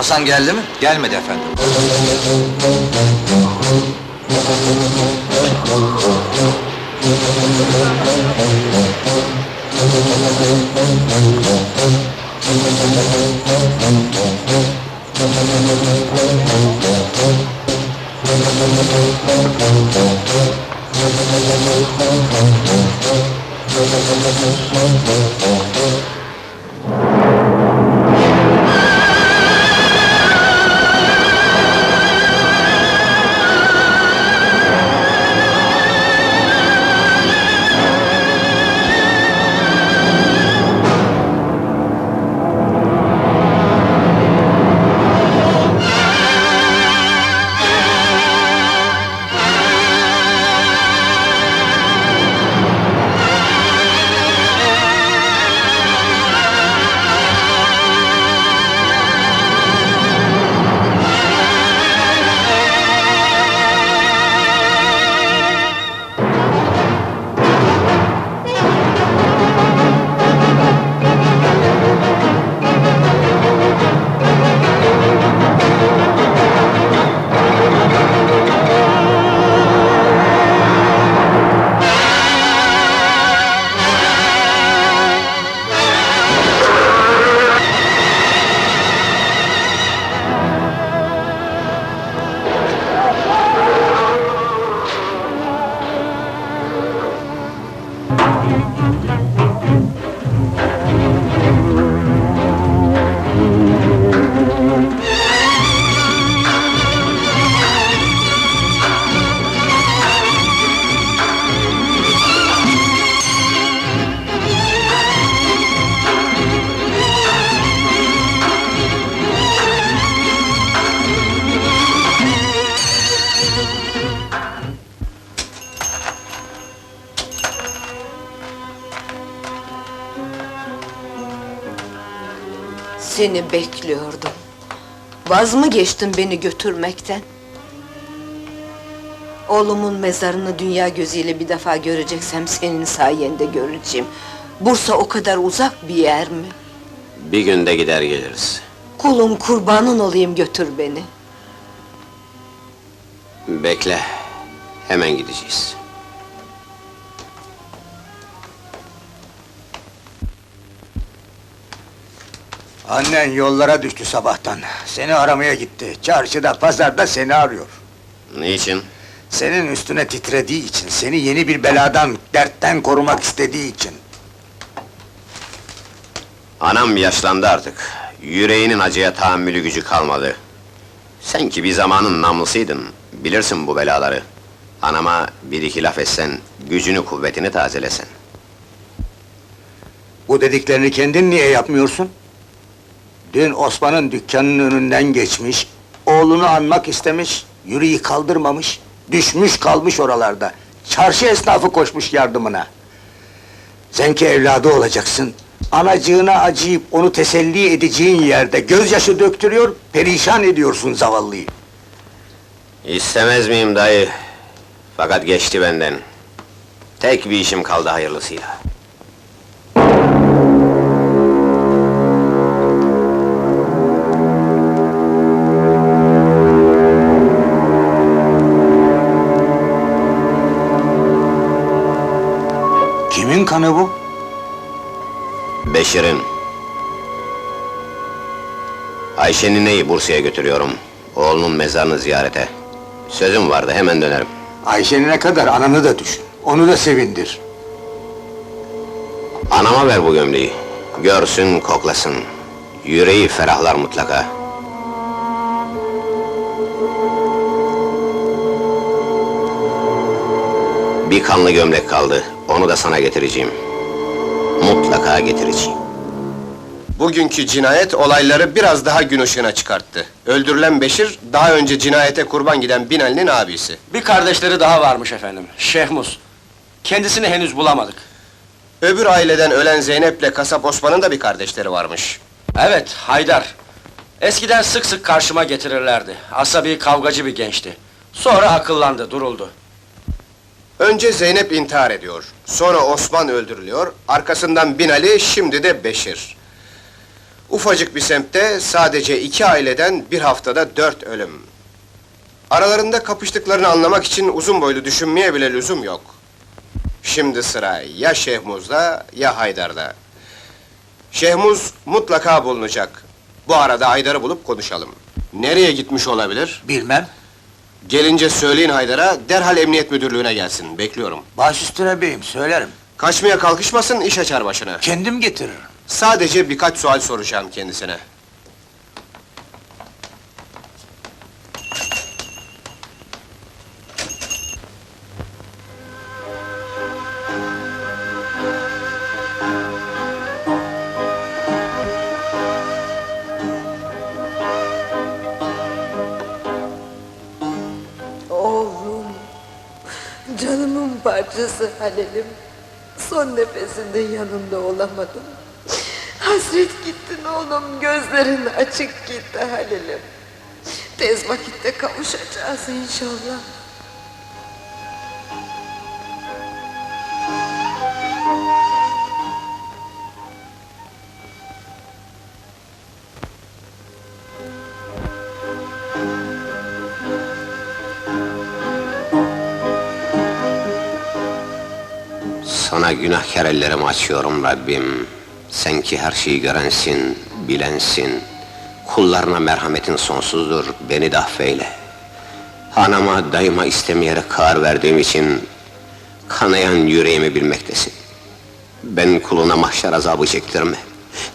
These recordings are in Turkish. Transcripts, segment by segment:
Hasan geldi mi? Gelmedi efendim. Seni bekliyordum. Vaz mı geçtin beni götürmekten? Oğlumun mezarını dünya gözüyle bir defa göreceksem senin sayende göreceğim. Bursa o kadar uzak bir yer mi? Bir günde gider geliriz. Kulun kurbanın olayım götür beni. Bekle. Hemen gideceğiz. Annen yollara düştü sabahtan. Seni aramaya gitti. Çarşıda, pazarda seni arıyor. Niçin? Senin üstüne titrediği için, seni yeni bir beladan, dertten korumak istediği için. Anam yaşlandı artık. Yüreğinin acıya tahammülü gücü kalmadı. Sen ki bir zamanın namlusuydun. Bilirsin bu belaları. Anama bir iki laf etsen, gücünü kuvvetini tazelesen. Bu dediklerini kendin niye yapmıyorsun? Dün Osman'ın dükkanının önünden geçmiş, oğlunu anmak istemiş, yüreği kaldırmamış, düşmüş kalmış oralarda. Çarşı esnafı koşmuş yardımına. Sen ki evladı olacaksın, anacığına acıyıp onu teselli edeceğin yerde gözyaşı döktürüyor, perişan ediyorsun zavallıyı. İstemez miyim dayı? Fakat geçti benden. Tek bir işim kaldı hayırlısıyla. Kimin kanı bu? Beşir'in. Ayşe nineyi Bursa'ya götürüyorum. Oğlunun mezarını ziyarete. Sözüm vardı, hemen dönerim. Ayşe'ne kadar ananı da düşün, onu da sevindir. Anama ver bu gömleği. Görsün, koklasın. Yüreği ferahlar mutlaka. Bir kanlı gömlek kaldı. Onu da sana getireceğim. Mutlaka getireceğim. Bugünkü cinayet olayları biraz daha gün ışığına çıkarttı. Öldürülen Beşir, daha önce cinayete kurban giden Binali'nin abisi. Bir kardeşleri daha varmış efendim, Şehmus. Kendisini henüz bulamadık. Öbür aileden ölen Zeynep'le kasap Osman'ın da bir kardeşleri varmış. Evet, Haydar. Eskiden sık sık karşıma getirirlerdi. Asabi, kavgacı bir gençti. Sonra akıllandı, duruldu. Önce Zeynep intihar ediyor, sonra Osman öldürülüyor, arkasından Binali, şimdi de Beşir. Ufacık bir semtte sadece iki aileden bir haftada dört ölüm. Aralarında kapıştıklarını anlamak için uzun boylu düşünmeye bile lüzum yok. Şimdi sıra ya Şehmuz'da ya Haydar'da. Şehmuz mutlaka bulunacak. Bu arada Haydar'ı bulup konuşalım. Nereye gitmiş olabilir? Bilmem. Gelince söyleyin Haydar'a, derhal emniyet müdürlüğüne gelsin. Bekliyorum. Baş üstüne beyim, söylerim. Kaçmaya kalkışmasın, iş açar başına. Kendim getiririm. Sadece birkaç sual soracağım kendisine. Canımın parçası Halil'im. Son nefesinde yanında olamadım. Hasret gittin oğlum, gözlerin açık gitti Halil'im. Tez vakitte kavuşacağız inşallah. Sana günahkar ellerimi açıyorum Rabbim. Sen ki her şeyi görensin, bilensin. Kullarına merhametin sonsuzdur, beni de affeyle. Anama dayıma istemeyerek kar verdiğim için kanayan yüreğimi bilmektesin. Ben kuluna mahşer azabı çektirme.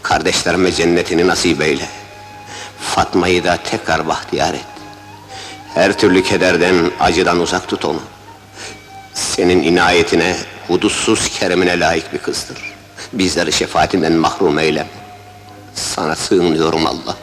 Kardeşlerime cennetini nasip eyle. Fatma'yı da tekrar bahtiyar et. Her türlü kederden, acıdan uzak tut onu. Senin inayetine, hudutsuz keremine layık bir kızdır. Bizleri şefaatinden mahrum eyleme. Sana sığınıyorum Allah.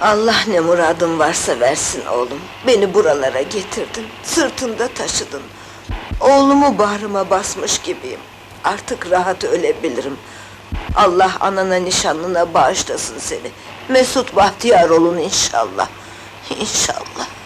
Allah ne muradın varsa versin oğlum. Beni buralara getirdin, sırtında taşıdın. Oğlumu bağrıma basmış gibiyim. Artık rahat ölebilirim. Allah anana nişanlına bağışlasın seni. Mesut bahtiyar olun inşallah. İnşallah.